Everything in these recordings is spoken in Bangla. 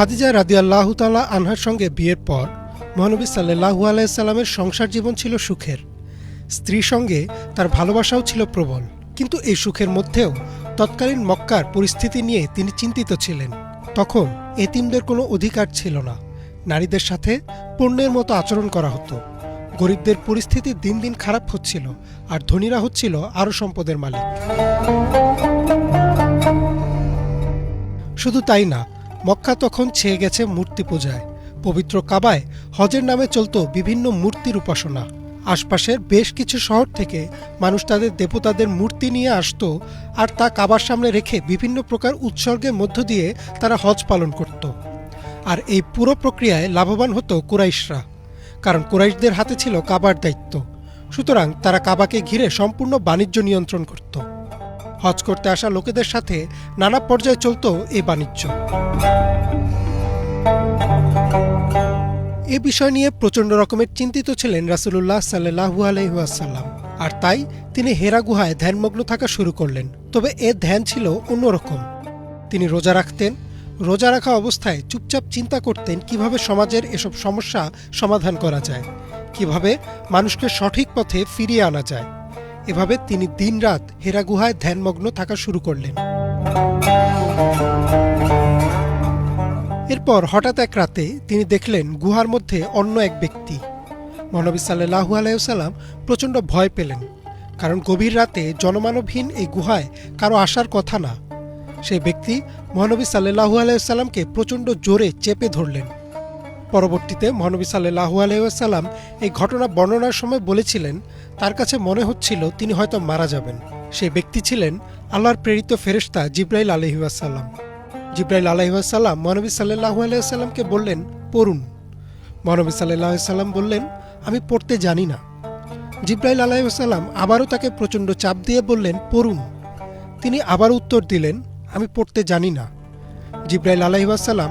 খাদিজা রাদিয়াল্লাহ তালা আনহার সঙ্গে বিয়ের পর মহানবী সাল্লাহু আলাইসাল্লামের সংসার জীবন ছিল সুখের। স্ত্রী সঙ্গে তার ভালোবাসাও ছিল প্রবল। কিন্তু এই সুখের মধ্যেও তৎকালীন মক্কার পরিস্থিতি নিয়ে তিনি চিন্তিত ছিলেন। তখন এতিমদের কোনো অধিকার ছিল না। নারীদের সাথে পণ্যের মতো আচরণ করা হতো। গরিবদের পরিস্থিতি দিন দিন খারাপ হচ্ছিল আর ধনীরা হচ্ছিল আরও সম্পদের মালিক। শুধু তাই না মক্কা তখন ছেয়ে গেছে মূর্তি পূজায়। পবিত্র কাবায় হজের নামে চলত বিভিন্ন মূর্তির উপাসনা। আশপাশের বেশ কিছু শহর থেকে মানুষ তাদের দেবতাদের মূর্তি নিয়ে আসতো আর তা কাবার সামনে রেখে বিভিন্ন প্রকার উৎসর্গের মধ্য দিয়ে তারা হজ পালন করত। আর এই পুরো প্রক্রিয়ায় লাভবান হতো কুরাইশরা, কারণ কুরাইশদের হাতে ছিল কাবার দায়িত্ব। সুতরাং তারা কাবাকে ঘিরে সম্পূর্ণ বাণিজ্য নিয়ন্ত্রণ করত। হজ করতে আসা লোকেদের সাথে নানা পর্যায়ে চলত এই বাণিজ্য। এ বিষয় নিয়ে প্রচণ্ড রকমের চিন্তিত ছিলেন রাসুলুল্লাহ সাল্লাহু আলহাসাল্লাম আর তাই তিনি হেরা গুহায় ধ্যানমগ্ন থাকা শুরু করলেন। তবে এ ধ্যান ছিল অন্যরকম। তিনি রোজা রাখতেন, রোজা রাখা অবস্থায় চুপচাপ চিন্তা করতেন কীভাবে সমাজের এসব সমস্যা সমাধান করা যায়, কীভাবে মানুষকে সঠিক পথে ফিরিয়ে আনা যায়। এভাবে তিনি দিনরাত হেরা গুহায় ধ্যানমগ্ন থাকা শুরু করলেন। এরপর হঠাৎ এক রাতে তিনি দেখলেন গুহার মধ্যে অন্য এক ব্যক্তি। মহানবী সাল্লাহু আলাইসাল্লাম প্রচণ্ড ভয় পেলেন, কারণ গভীর রাতে জনমানবহীন এই গুহায় কারও আসার কথা না। সেই ব্যক্তি মহানবী সাল্লাহু আলাইসাল্লামকে প্রচণ্ড জোরে চেপে ধরলেন। পরবর্তীতে মহানবী সাল্লাহু আলাইসাল্লাম এই ঘটনা বর্ণনার সময় বলেছিলেন, তার কাছে মনে হচ্ছিল তিনি হয়তো মারা যাবেন। সেই ব্যক্তি ছিলেন আল্লাহর প্রেরিত ফেরেশতা জিব্রাইল আলহিউসাল্লাম জিব্রাইল আলহিহাসাল্লাম মহানবী সাল্লাহু আলাইসাল্লামকে বললেন, পড়ুন। মহানবী সাল্লাহ সাল্লাম বললেন, আমি পড়তে জানি না। জিব্রাইল আলাইসাল্লাম আবারও তাকে প্রচণ্ড চাপ দিয়ে বললেন, পড়ুন। তিনি আবার উত্তর দিলেন, আমি পড়তে জানি না। জিব্রাইল আলাইসাল্লাম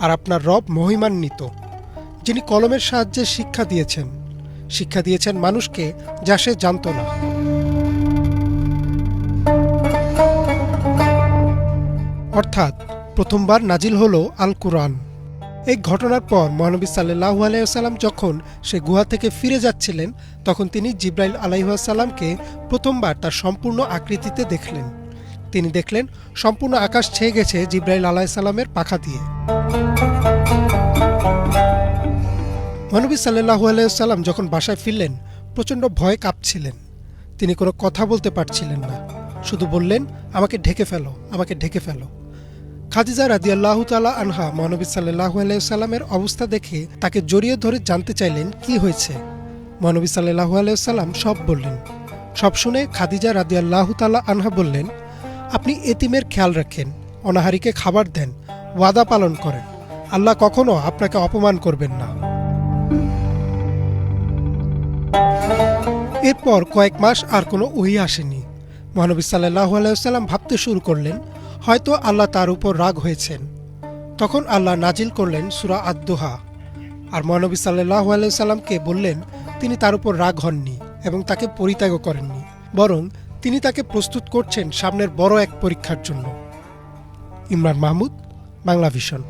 আর আপনার রব মহিমান্বিত, যিনি কলমের সাহায্যে শিক্ষা দিয়েছেন। শিক্ষা দিয়েছেন মানুষকে যা সে জানত না। অর্থাৎ প্রথমবার নাজিল হল আল কুরআন এই ঘটনার পর মহানবী সাল্লাহু আলাইসাল্লাম যখন সে গুহা থেকে ফিরে যাচ্ছিলেন, তখন তিনি জিব্রাইল আলাইসাল্লামকে প্রথমবার তার সম্পূর্ণ আকৃতিতে দেখলেন। তিনি দেখলেন, সম্পূর্ণ আকাশ ছেয়ে গেছে জিব্রাইল আলাইসাল্লামের পাখা দিয়ে। মহানবী সাল্লাহু আলাইসাল্লাম যখন বাসায় ফিরলেন, প্রচণ্ড ভয়ে কাঁপছিলেন। তিনি কোনো কথা বলতে পারছিলেন না। শুধু বললেন, আমাকে ঢেকে ফেলো, আমাকে ঢেকে ফেলো। খাদিজা রাদিয়াল্লাহু তালা আনহা মহানবী সাল্লাহু আলাইসাল্লামের অবস্থা দেখে তাকে জড়িয়ে ধরে জানতে চাইলেন, কি হয়েছে? মহানবী সাল্লাহু আলাইসাল্লাম সব বললেন। সব শুনে খাদিজা রাদিয়াল্লাহু তালা আনহা বললেন, আপনি এতিমের খেয়াল রাখেন, অনাহারীকে খাবার দেন ওয়াদা পালন করেন। আল্লাহ কখনো আপনাকে অপমান করবেন না। এরপর কয়েক মাস আর কোনো ওহি আসেনি। মহানবী সাল্লাহু আলাইসাল্লাম ভাবতে শুরু করলেন, হয়তো আল্লাহ তার উপর রাগ হয়েছেন। তখন আল্লাহ নাজিল করলেন সুরা আদোহা আর মহানবী সাল্লাহু আলাইসাল্লামকে বললেন, তিনি তার উপর রাগ হননি এবং তাকে পরিত্যাগও করেননি, বরং তিনি তাকে প্রস্তুত করছেন সামনের বড় এক পরীক্ষার জন্য। ইমরান মাহমুদ বাংলা ভিশন